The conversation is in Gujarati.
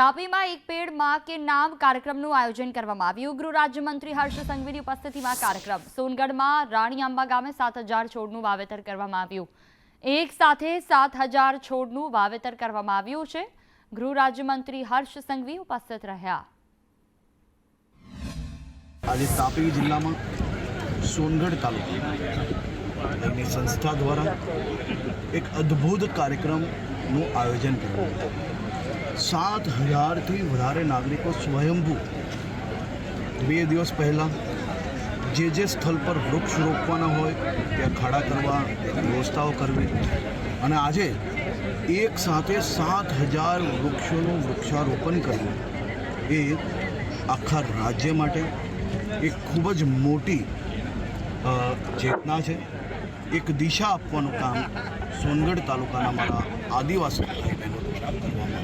તાપીમાં એક પેડમાં કે નામ કાર્યક્રમનું આયોજન કરવામાં આવ્યું. ગૃહ રાજ્યમંત્રી હર્ષ સંઘવીની ઉપસ્થિતિમાં કાર્યક્રમ. સોનગઢમાં રાણી આંબા ગામે સાત છોડનું વાવેતર કરવામાં આવ્યું. એક સાથે સાત છોડનું વાવેતર કરવામાં આવ્યું છે. ગૃહ રાજ્યમંત્રી હર્ષ સંઘવી ઉપસ્થિત રહ્યા. આજે તાપી જિલ્લામાં સોનગઢ તાલુકા સંસ્થા દ્વારા એક અદ્ભુત કાર્યક્રમનું આયોજન કર્યું સાત હજારથી વધારે નાગરિકો સ્વયંભૂ. બે દિવસ પહેલાં જે જે સ્થળ પર વૃક્ષ રોપવાના હોય, ત્યાં ખાડા કરવા વ્યવસ્થાઓ કરવી અને આજે એક સાથે સાત હજાર વૃક્ષોનું વૃક્ષારોપણ કરવું એ આખા રાજ્ય માટે એક ખૂબ જ મોટી ચેતના છે. એક દિશા આપવાનું કામ સોનગઢ તાલુકાના મારા આદિવાસી ભાઈ બહેનો કરવામાં